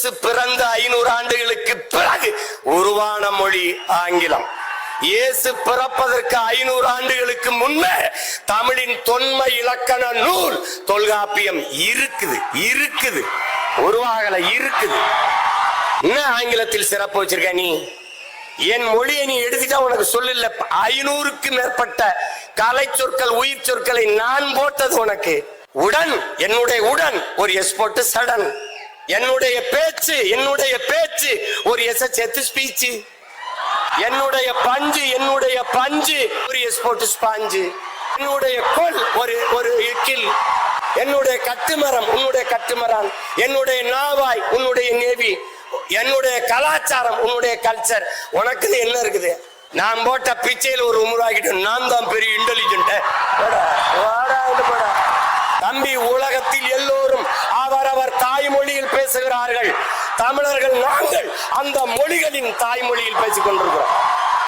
இயேசு பிறந்த ஐநூறு ஆண்டுகளுக்கு பிறகு உருவான மொழி ஆங்கிலம். இயேசு பிறப்பதற்கு ஐநூறு ஆண்டுகளுக்கு முன்னே தமிழின் தொன்மை இலக்கண நூல் தொல்காப்பியம் இருக்குது இருக்குது உருவாகல இருக்குது. என்ன ஆங்கிலத்தில் சிறப்பு வச்சிருக்க நீ? என் மொழியை நீ எடுத்துட்டா உனக்கு சொல்லல ஐநூறுக்கு மேற்பட்ட கலை சொற்கள் உயிர் சொற்களை நான் போட்டது உனக்கு. உடன் என்னுடைய உடன் ஒரு எஸ் போட்டு சடன். என்னுடைய பேச்சு என்னுடைய பேச்சு. ஒரு எஸ் சேர்த்து ஸ்பீச்சு என்னுடைய பஞ்சு என்னுடைய பஞ்சு. ஒரு எஸ் போட்டு ஸ்பாஞ்சு என்னுடைய கொல் ஒரு ஒரு இக்கில் என்னுடைய கட்டுமரம் உன்னுடைய கட்டுமரம் என்னுடைய நாவாய் உன்னுடைய நேவி. என்னுடைய கலாச்சாரம் உன்னுடைய கல்ச்சர் உனக்கு என்ன இருக்குது? நான் போட்ட பிச்சையில் ஒரு உருவாக்கிட்டு நான் தான் பெரிய இன்டெலிஜென்ட் தம்பி உலகத்தில் எல்லோரும் பேசுகிறார்கள் தமிழர்கள் நாங்கள் அந்த மொழிகளின் தாய்மொழியில் பேசிக் கொண்டிருக்கிறோம்